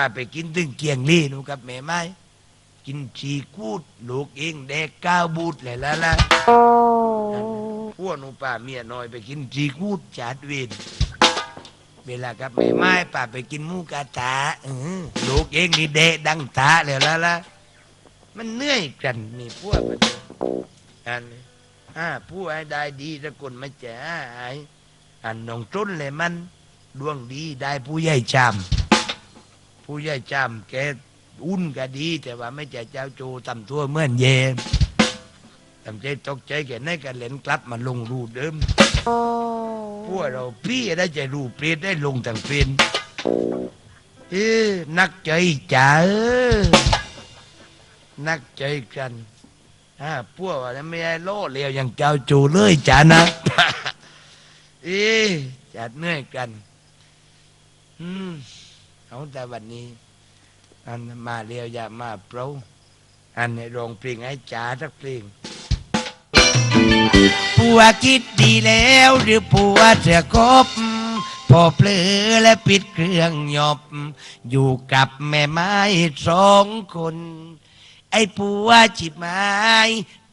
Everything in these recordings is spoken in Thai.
ป้าไปกินถึงเกียงลี่นูกับแม่ไม้กินชีกูดลูกเองแดกก้าวบูดเลยละละพวกหนูป้าเมียน้อยไปกินชีกูดจัดเวนเวลากับแม่ไม้ป้าไปกินมูกระทะเออลูกเองนี่เดะดังตาเลยละละมันเหนื่อยกันนี่พวกมันอันอ่าผู้ให้ได้ดีตะกนมาแจะหายอันน้องจุนเลยมันดวงดีได้ผู้ใหญ่จำ ผู้ใหญ่จำแกอุ่นก็ดี แต่ว่าไม่ใช่เจ้าโจตำทั่วเมื่อนเย็นทำใจตกใจแกในกันเลนกลับมาลงรูเดิมพวกเราพี่ได้ใจรูเปลี่ยนได้ลงต่างเป็นเอ้นักใจจ๋าเอ้อนักใจกันอ่าพวกว่าไม่ได้โล่เลียวอย่างเจ้าโจเลยจ๋านะเอ๊ะจัดเหนื่อยกัน อืม เอาแต่วันนี้อันมาเรียวยามาเปราอันในโรงเพลงให้จ๋าสักเพลงผัวคิดดีแล้วหรือผัวเสียกบพอเปลือและปิดเครื่องหยบ อยู่กับแม่ไม้สองคน ไอ้ผัวจิบไม้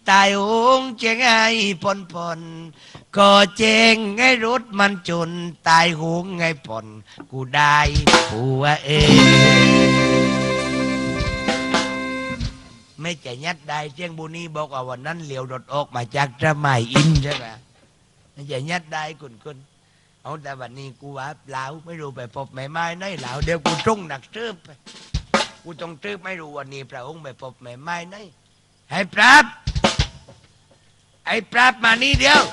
ตายองเจงไอ้ปนปนก็เจงไอ้รถมันจน ตายหงไอ้ปนกูได้ผัวเองไม่จะยัดได้เจียงบุนีบอกว่าวันนั้นเหลียวรถออกมาจากจะไม่อินใช่ไหมไม่จะยัดได้คุณคุณเอาแต่วันนี้กูว่าเปล่าไม่รู้ไปพบแม่ไม้ไหนเหล่าเดี๋ยวกูจงหนักเติบไปกูต้องตรึกไม่รู้วันนี้พระองค์ไปพบแม่ไม้ไหนให้ปราบ ไอ้ปราบมานี่เดียว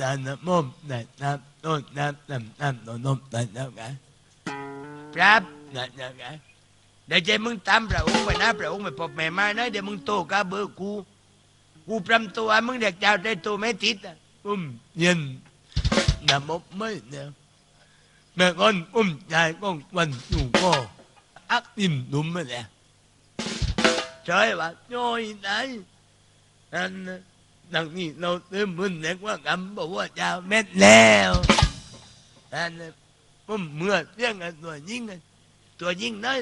นั่นนะมุมนั่นนะโน่นนั่นนั่นนั่นโน่นโน่นนั่นนั่นไงปราบนั่นนั่นไงเดี๋ยวใจมึงตามพระองค์ไปนะพระองค์ไปพบแม่ไม้ไหนเดี๋ยวมึงโตกับเบอร์กูกูปรำตัวมึงเด็กเจ้าได้ตัวไม่ติดอะอุ้มเย็นนะมบไม่เนี่ยแม่ก้อนอุ้มยายก้องวันอยู่ก็อักอิ่มนุ่มมาแหละ ใช่ว่าย่อยไหนนั่นน่ะดังนี้เราเติมมือเล็กว่ากำบอกว่าเจ้าเม็ดแล้วนั่นน่ะผมเมื่อเรื่องกันตัวยิ่งกันตัวยิ่งน้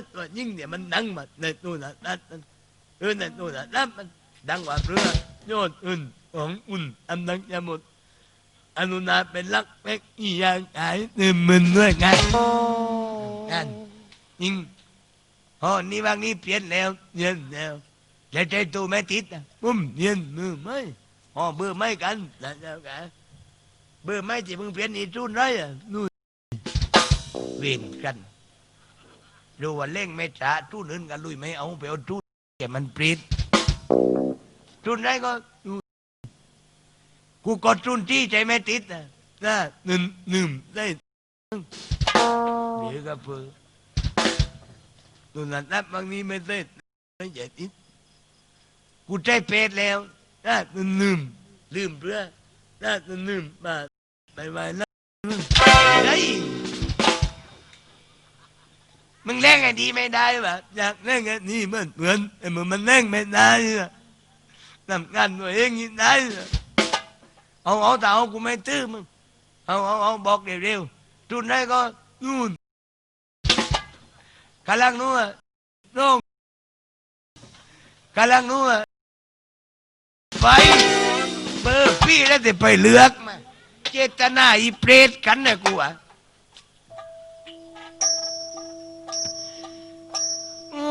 อยตัวยิ่งเนี่ยมันดังมาในตัวนั้นนั่นนั่นเออในตัวนั้นนั่นมันดังกว่าเรือยอดอื่นของอุ่นอันดังจะหมดอนุนาเป็นรักเล็กอีอยางขายหนึ่งหมื่นด้วยกันกันยิงอ๋อนี่บางนี้เปลี่ยนแล้วเย็นแล้วแต่ใจตัวไม่ติดอุ้มเย็นมือไม่อ๋อเบื่อไม่กันแล้วกันเบื่อไม่ที่มึงเปลี่ยนอีจุนไรอะนู่นเวียนกันดูว่าเล่งไม่จ่าจุนอื่นกันลุยไม่เอาไปเอาจุนแกมันปริดจุนไรก็กูกดรุนที่ใจไม่ติดนะนะหนึ่งหนึ่งได้เดี๋ยวก็เพื่อ ตัวนั้นนับบางนี้ไม่ได้ไม่ใช่ติดกูใจเพศแล้วนะหนึ่งหนึ่งลืมเพื่อนะหนึ่งหนึ่งมาไปไปนะไอ้มึงเล่นไงดีไม่ได้ปะอยากเล่นไงนี่เหมือนเหมือนไอ้มึงมันเล่นไม่ได้อะทำงานตัวเองยังได้อะเอาเอาแต่เอากูไม่ตื้อมึงเอาเอาเอาบอกเร็วๆจุดไหนก็นู่น กำลังนู่นน้องกำลังนู่นไปเบอร์พี่แล้วแต่ไปเลือกมาเจตนาอีเปรตกันนะกูอะ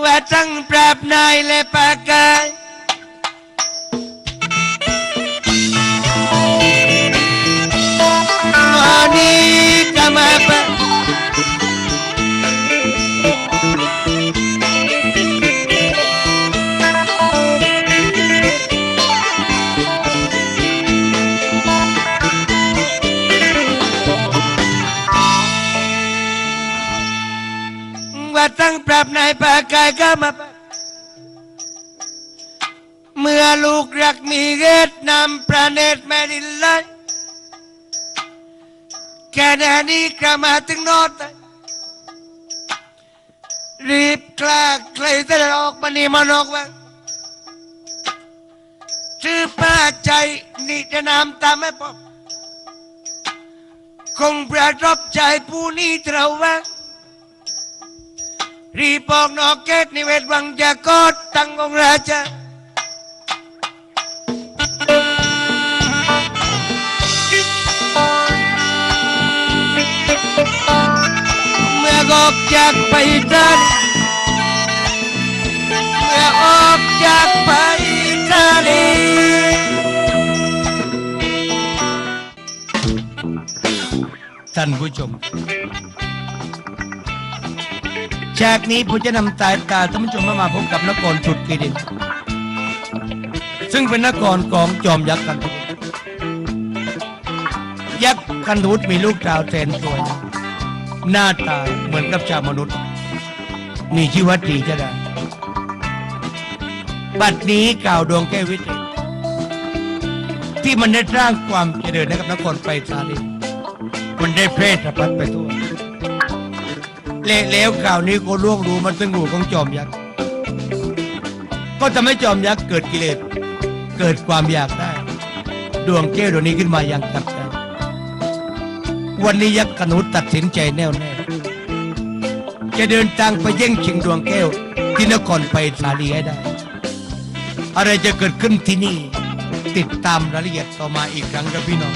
ว่าตั้งปราบนายและปากกาย ตั้งปรับนายปากายก็มา เมื่อลูกรักมีเกตนำประเนตแม่ดินเลยแค่นี้กลมาถึงนอตรีบกล้าใครจะออกมานี่มานอกว่าชื่อป้าใจนี่จะนำตามไม่พบคงประทับใจผู้นี้เท่าว่า รีบอกนอกเกตนิเวศวังจะกอดตั้งองค์ราชาเมื่อออกจากไปทันเมื่อออกจากไปทะเลท่านผู้ชม จากนี้ผมจะนำตายตาท่านผู้ชมมาพบกับนครสุดกีดินซึ่งเป็นนครของจอมยักษ์กันทุกยักษ์กันทุดมีลูกดาวแทนสวยหน้าตาเหมือนกับชาวมนุษย์ มีชีวิตดีจะได้บัดนี้กล่าวดวงแก้ววิเศษที่มันได้สร้างความเจริญให้กับนครไปซาลีมันได้เพศพัดไปทั่ว แล้วข่าวนี้ก็ล่วงรู้มันซึ่งหูของจอมยักษ์ก็ทำให้จอมยักษ์เกิดกิเลสเกิดความอยากได้ ดวงแก้วดวงนี้ขึ้นมาอย่างจับใจวันนี้ยักษ์ขนุตัดสินใจแน่วแน่จะเดินทางไปแย่งชิงดวงแก้วที่นครไปสาลีให้ได้ อะไรจะเกิดขึ้นที่นี่ ติดตามรายละเอียดต่อมาอีกครั้งครับพี่น้อง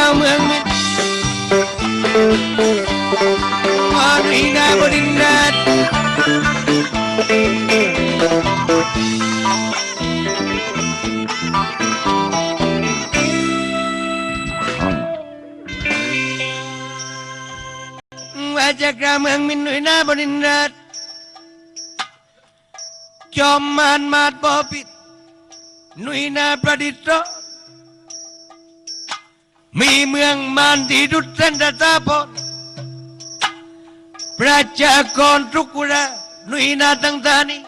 จะเข้าเมืองมิตรมารีนาบรินรัตว่าจะเข้าเมืองมินหนุยนาบรินรัตจอมมานมาดบอปิดหนุยนาประดิษฐ์ มีเมืองมานที่ดุจเส้นตาพนประชากรทุกุระหนุยนาตั้งตานี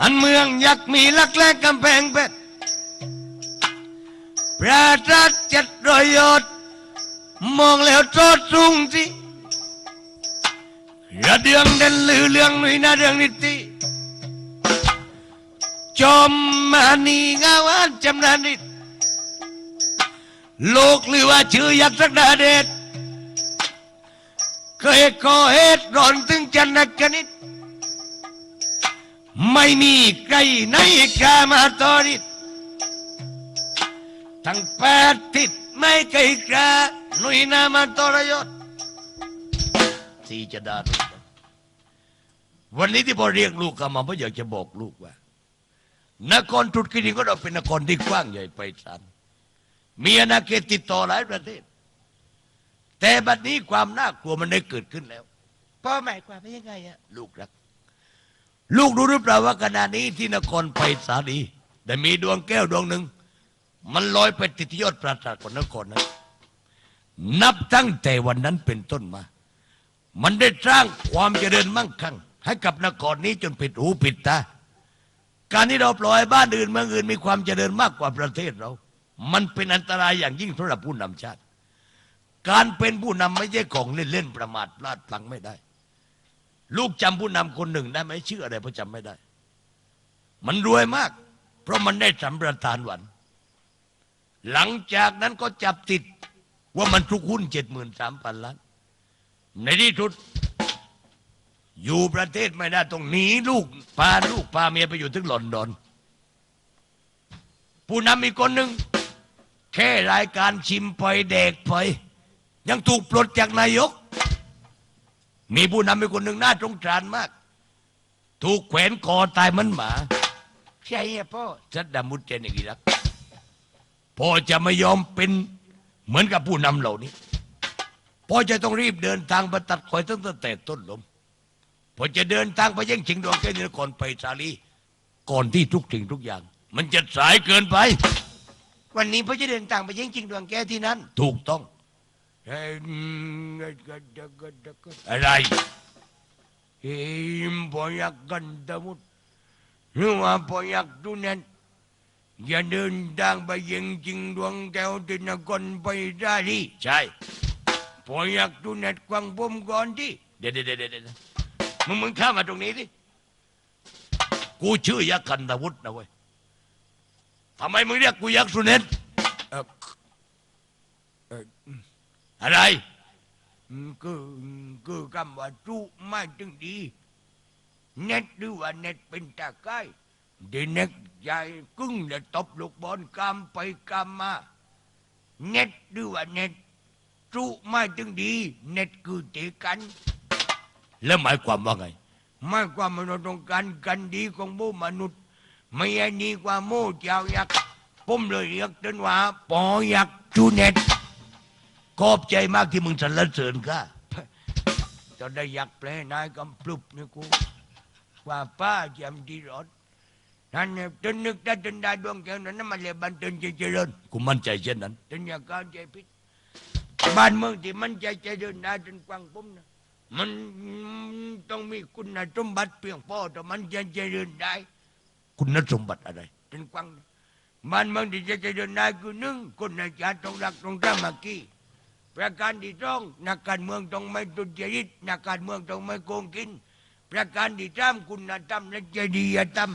อันเมืองยักษ์มีลักแลกกำแพงเพชรพระราชจัดรอยยศมองแล้วโทษสูงสิระเดืองเด่นลือเรื่องหนุยนาเรื่องนิติจอมมานีงาวานจำนานิต โลกหรือว่าชื่อยักษ์สักดาเดชเคยก่อเหตุร้อนถึงจันทกนิตไม่มีใครในกามาตอริตทั้งแปดทิศไม่เคยกล้าหนุยนามาตรยศที่จะดารุวันนี้ที่พอเรียกลูกกลับมาเพราะอยากจะบอกลูกว่า นครตรุษกีรีก็เราเป็นนครที่กว้างใหญ่ไพศาล มีอาณาเขตติดต่อหลายประเทศ แต่บัดนี้ความน่ากลัวมันได้เกิดขึ้นแล้วพ่อหมายความว่ายังไงอะลูกรัก ลูกรู้หรือเปล่าว่าขณะนี้ที่นครไปสาลีได้มีดวงแก้วดวงหนึ่ง มันลอยไปติดที่ยอดปราสาทของนครนั้นนับตั้งแต่วันนั้นเป็นต้นมา มันได้สร้างความเจริญมั่งคั่ง ให้กับนครนี้จนปิดหูปิดตาการที่เราปล่อยบ้านอื่นเมืองอื่นมีความเจริญมากกว่าประเทศเรา มันเป็นอันตรายอย่างยิ่งสำหรับผู้นำชาติ การเป็นผู้นำไม่ใช่ของเล่นๆประมาทพลาดพลั้งไม่ได้ ลูกจำผู้นำคนหนึ่งได้ไหมชื่ออะไรเพราะจำไม่ได้ มันรวยมาก เพราะมันได้สัมปทานหวัน หลังจากนั้นก็จับติดว่ามันทุกหุ้นเจ็ดหมื่นสามพันล้าน ในที่สุดอยู่ประเทศไม่ได้ต้องหนีลูกพาลูกพาเมียไปอยู่ถึงลอนดอน ผู้นำอีกคนหนึ่ง แค่รายการชิมปล่อยเด็กปล่อยยังถูกปลดจากนายก มีผู้นำอีกคนหนึ่งน่าสงสารมาก ถูกแขวนคอตายเหมือนหมา ใช่อะพ่อจัดดามุตเจนอีกแล้วพ่อจะไม่ยอมเป็นเหมือนกับผู้นำเหล่านี้พ่อจะต้องรีบเดินทางไปตัดคอยตั้งแต่ต้นลมพ่อจะเดินทางไปแย่งชิงดวงแก้วนครไปสาลี ก่อนที่ทุกสิ่งทุกอย่าง มันจะสายเกินไป วันนี้พ่อจะเดินทางไปเยี่ยงจริงดวงแก้วที่นั่นถูกต้องเอ้ยอืมอะไรเฮ้ยพออยากกันตะมุดหรือว่าพออยากดูนั่นอย่าเดินทางไปเยี่ยงจริงดวงแก้วที่นครไปได้ดิใช่พออยากดูนัดกวางผมก่อนที่เดี๋ยวเดี๋ยวเดี๋ยวเดี๋ยวมึงมึงเข้ามาตรงนี้ดิกูชื่อยักษ์กันตวุฒินะเว้ย ทำไมมึงเรียกกูยักษ์สุเนตเออเอออะไรอืมคือคือคำว่าจุไม่ถึงดีเน็ตหรือว่าเน็ตเป็นตาไก่เดยวเน็ตใหญ่กึ่งแล้วตบลูกบอลกามไปกามมาเน็ตหรือว่าเน็ตจุไม่ถึงดีเน็ตคือเตะกัน แล้วหมายความว่าไง ไม่ความมนุษย์ต้องการกันดีของบูมนุษย์ ไม่ใช่ดีกว่าโม่เจ้ายักษ์ผมเลยเรียกกันว่าปอยักษ์จูเน็ตขอบใจมากที่มึงสรรเสริญข้าจะได้อยากแปลนายกำปลุบนี่กูว่าป้าจำดีรถนั่นเนี่ยจนนึกได้จนได้ดวงแก้วนั้นมันเลยบันเทิงใจเจริญกูมั่นใจเช่นนั้นจนอยากเข้าใจพิษบ้านเมืองที่มันใจเจริญได้จนกว้างผมนะมันต้องมีคุณสมบัติเพียงพอแต่มันจะเจริญได้ คุณสมบัติอะไรจนกว้างนะบ้านเมืองที่จะเจริญได้คือหนึ่งคนในชาติต้องรักต้องสามัคคีประการที่สองนักการเมืองต้องไม่ตุจริตนักการเมืองต้องไม่โกงกิน ประการที่สามคุณธรรมและจริยธรรม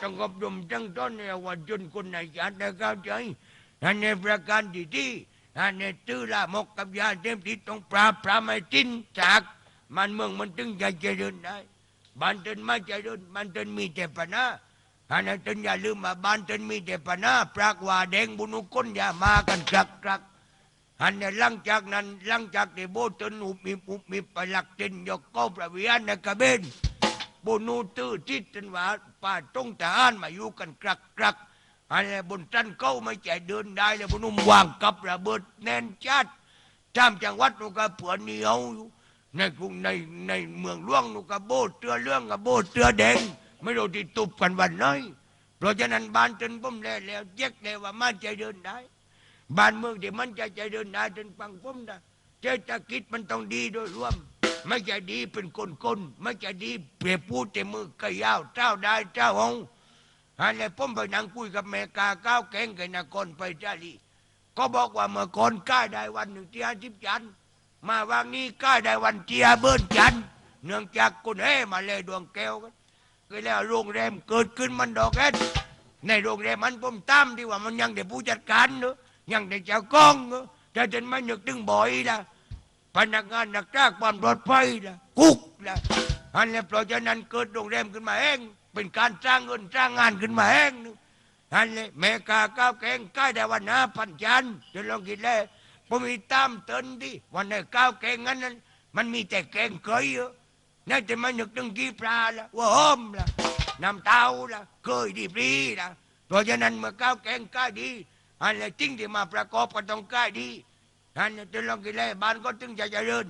ต้องอบรมจังต้นในว่าจนคนในชาติได้เข้าใจอันในประการที่ที่อันในตื้อละมกกับยาเสพติดต้องปราบปรามให้สิ้นจากมันเมืองมันถึงจะเจริญได้บ้านเตินไม่เจริญบ้านเตินมีแต่ปัญหา อันนั้นเตินอย่าลืมว่าบ้านตินมีแต่ปัญหาปรากว่าแดงบุญอุกนอย่ามากันกรักกรักอันนี้หลังจากนั้นหลังจากที่โบตนุบมีปุบมีปหลักเจนยกเก้าประวิอันในกระเบนโบนูตื้อทิศจนว่าป่าตรงทหารมาอยู่กันกรักกรักอันนี้บนจันเก้าไม่ใจเดินได้เลยบนุ่มวางกับระเบิดแน่นจัดจามจังหวัดนูกก็เผื่อเหนียวอยู่ในกรุงในในเมืองหลวงนูกก็โบเตือเรื่องกับโบเตือแดง ไม่รู้ที่ตุบกันวันไหนเพราะฉะนั้นบ้านจนผมแล้วแล้วเจ๊กเลยว่ามันใจเดินได้ บ้านเมืองที่มันจะเจริญได้จนปังพุ่มนะเศรษฐกิจมันต้องดีโดยรวม ไม่ใช่ดีเป็นคนคนไม่ใช่ดีเปรียบพูดแต่มือก็ยาวเจ้าได้เจ้าองอันนี้ผมไปนั่งคุยกับแม่กาก้าวแกงกันนกรไปจารีก็บอกว่าเมื่อก่อนก้าได้วันหนึ่งที่อาทิตย์จันมาวางนี้ก้าได้วันที่อาเบิ้ลจันเนื่องจากคนเฮมาเลยดวงแก้วกัน ก็แล้วโรงแรมเกิดขึ้นมันดอกแอนในโรงแรมมันผมตามที่ว่ามันยังเด็ผู้จัดการเนอะยังได้เจ้ากองเนอะแต่จนไม่นึกถึงบ่อยละพนักงานนักจ้างความปลอดภัยละกุกละอันนี้เพราะฉะนั้นเกิดโรงแรมขึ้นมาเองเป็นการสร้างเงินสร้างงานขึ้นมาเองนึกอันนี้เมกาก้าวแกงใกล้ได้วันน้าพันจันจะลองคิดแล้วผมมีตามเตินที่วันไหนก้าวแกงงั้นนั้น มันมีแต่แกงเคยเยอะ นั่นจะไม่นึกถึงกีปลาละว่าหอมละน้ำเต้าละเคยดีปรีละเพราะฉะนั้นเมื่อก้าวแกงกล้ดีอันนี้จริงที่มาประกอบกันต้องกล้ดีอันนี้จะลองกินเลยบ้านก็ถึงจะเจริญ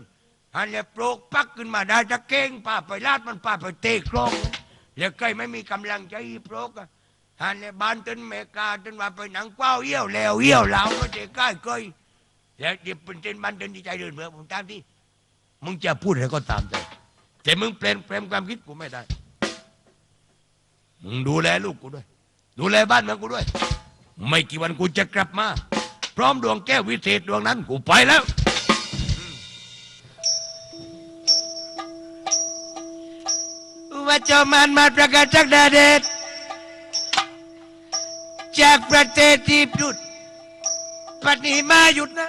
อันนี้ปลูกปักขึ้นมาได้จะเก่งป่าไปลาดมันป่าไปเตะคลองแล้วใครไม่มีกำลังใจปลูกอันนี้บ้านต้นเมกาต้นว่าไปหนังก้าวเยี่ยวแล้วเยี่ยวเหลาก็จะกล้เคยแล้วเดี๋ยวเป็นเต้นบ้านต้นที่ใจเดินเมืองผมตามที่มึงจะพูดอะไรก็ตามใจ แต่มึงเปลี่ยนแปลงความคิดกูไม่ได้ มึงดูแลลูกกูด้วย ดูแลบ้านเมืองกูด้วย ไม่กี่วันกูจะกลับมา พร้อมดวงแก้ววิเศษดวงนั้นกูไปแล้วว่าเจ้ามันมาประกาศจากดาเดชจากประเทศที่พุดปัดนี้มาหยุดนะ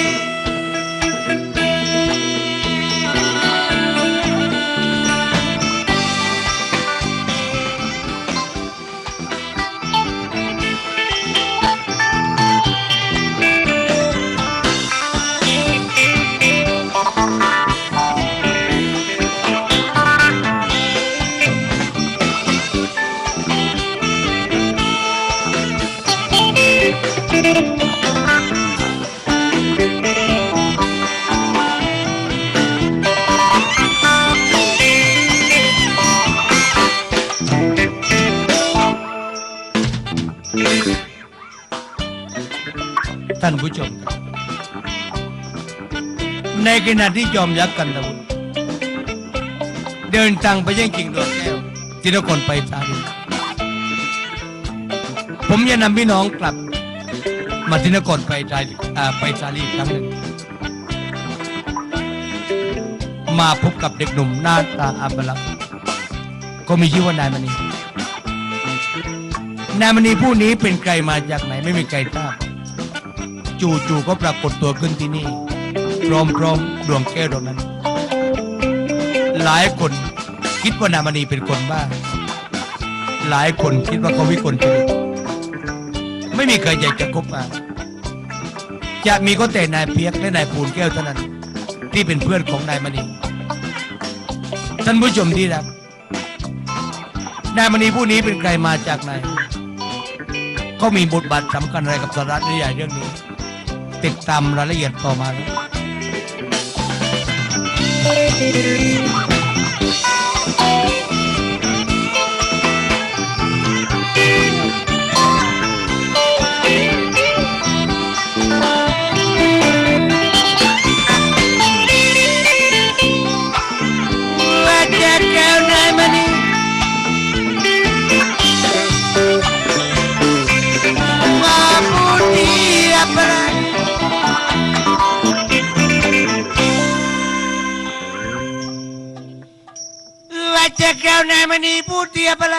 ม ในขณะที่จอมยักษ์กันตะวุฒเดินทางไปยังจิงดวงแก้วที่นครไปสาลีผมจะนำพี่น้องกลับ มาที่นครไปสาลีไปสาลีครั้งหนึ่ง มาพบกับเด็กหนุ่มหน้าตาอัปลักก็มีชื่อว่านายมณีนายมณีผู้นี้เป็นใครมาจากไหนไม่มีใครทราบ จู่ๆก็ปรากฏตัวขึ้นที่นี่ พร้อมๆดวงแก้วดวงนั้น หลายคนคิดว่านามณีเป็นคนบ้า หลายคนคิดว่าเขาวิกลจริตไม่มีใครอยากจะคบมา จะมีก็แต่นายเพียกและนายปูนแก้วเท่านั้น ที่เป็นเพื่อนของนายมณีท่านผู้ชมที่รักนายมณีผู้นี้เป็นใครมาจากไหนก็มีบทบาทสำคัญอะไรกับสาระนิยายเรื่องนี้ ติดตามรายละเอียดต่อมาครับ จะแก้วนายมณีพูดเดีอะไร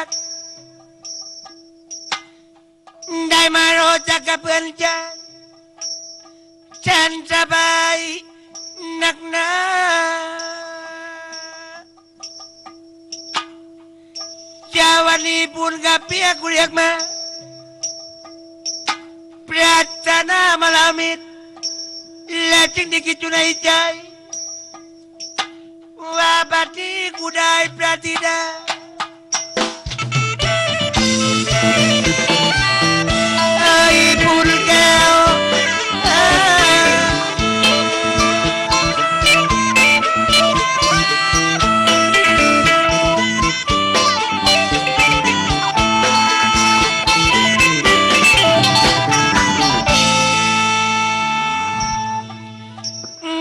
ได้มาโรจักกับเพื่อนจ้าฉันสบายนักหนาจ้าวันนี้ปูนกับเปียกกูเรียกมาปรารถนามาลามิดและจึงได้คิดอยู่ในใจ ว่าบัดนี้กูได้ปรารถนาเอ้ยปูนแก้วเอ้ย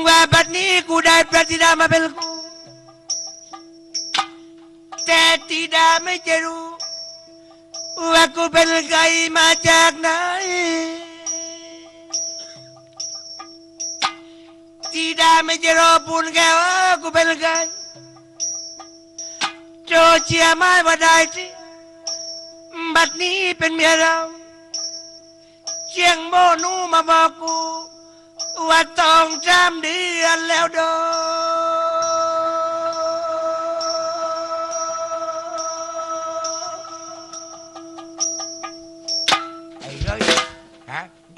ว่าบัดนี้กูได้พระธิดามาเป็นกู ดาไม่จะรู้ว่ากูเป็นใครมาจากไหนธิดาไม่จะรอปูนแกว่ากูเป็นใครโจเชียไม่ว่าได้ที่บัดนี้เป็นเมียเรา เชียงโมนูมาบอกกู ว่าต้องจำเดือนแล้วโดไ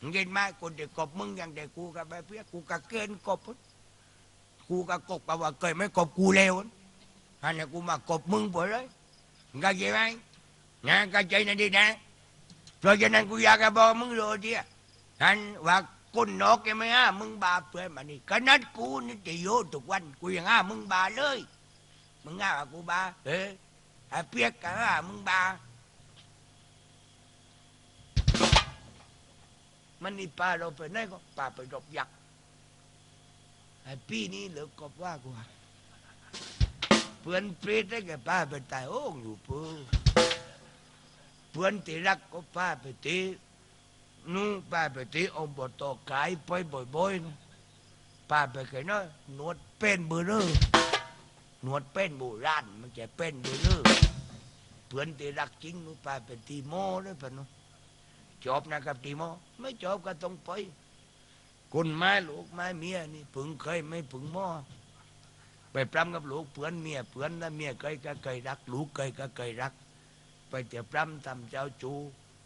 เลยบ้ากันเลยกูเลยรู้มาแต่เป็ดนั่นมาเน่งเน่งๆมาโลเปลมมึงแค่นี้ก็ว่ามึงบาเป็นเลยไห็นไหมคนเด็กกบมึงอย่างเด็กกูกับแบบเพื่อกูกับเกณฑ์กบกูกับกบกับว่าเคยไม่กบกูเลวนอันนี้กูมากบมึงไปเลยมึงเข้าใจไหมนะเข้าใจนะดีนะเพราะฉะนั้นกูอยากจะบอกมึงโลเดียอันว่าคนนอกแกไม่ห้ามึงบาเพื่อนมานี่ขนาดกูนี่จะโยทุกวันกูยังห้ามึงบาเลยมึงห้ากูบาเออไอ้เปียกก็ห้ามึงบา มันนี่ป้าเราไปไหนก็ป้าไปรบยักษ์ไอ้พี่นี่เหลือกบว่ากูว่าเพื่อนเปรตได้แก่ป้าไปตายโอ้งอยู่ปูเพื่อนที่รักก็ป้าไปตีนู่นป้าไปตีองบตอกายไปบ่อยๆนะป้าไปแค่น้อยหนวดเป็นเบอร์เรอหนวดเป็นโบราณมันจะเป็นเบอร์เรอเพื่อนที่รักจริงนู่นป้าไปตีโม่ด้วยปะนู่น จบนะครับตีโมอไม่จบก็ต้องไปคนไม้ลูกไม้เมียนี่ผึงเคยไม่ผึงหม้อไปปรำกับลูกเพื่อนเมียเพื่อนแล้วเมียเคยก็เคยรัก ลูกเคยก็เคยรัก ไปเจะปรำทำเจ้าจู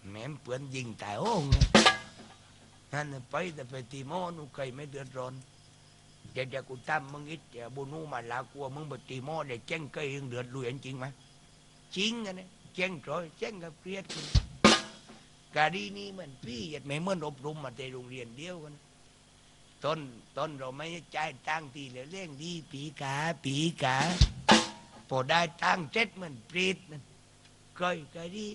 แหม่มเพื่อนยิงตายโอ้งนั่นไปแต่ไปตีโมอนูเคยไม่เดือดร้อนเดี๋ยวเดี๋ยวกูตั้มมึงอิดเดี๋ยวบุนูมาลากลัวมึงบตีมอเดี๋ยวเจ้งเกยยังเดือดลุยจริงไหมจริงอันนี้เจ้งโจอยเจ้งกับเกลียดกัน กาดีนี้มันพี่ยัดไม่เมื่อนอบรมมาแต่โรงเรียนเดียวกันต้นต้นเราไม่จ่ายตั้งค์ทีเหลือเร่งดีปีกาปีกาพอได้ตั้งเจ็ดมันปรีดมันก้อยกาดี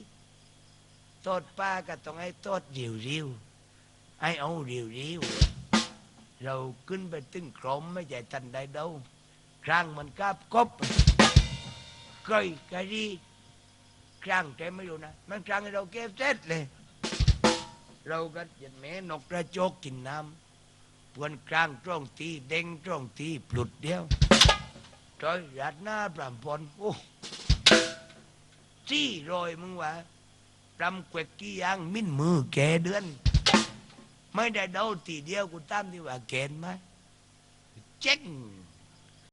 โตดป้าก็ต้องให้โตดเรียวเรียวให้เอาเรียวเรียวเราขึ้นไปตึ้งกรมไม่ใช่ทันใดเดาครั้งมันกาบกบเคยกะดีครั้งแต่ไม่รู้นะมันครั้งเราเก็บเสร็จเลย เราก็ยันแม่นกกระโจกกินน้ำปวนกลางตรงทีเด้งตรงทีปลุดเดียวจอยรัดหน้าปรำพลโอ้จี้รอยมึงวะปรำเกวกกี้ยางมิ้นมือแกเดือน ไม่ได้เดาทีเดียวกูตามที่ว่าเกณฑ์ไหมเจ๊ง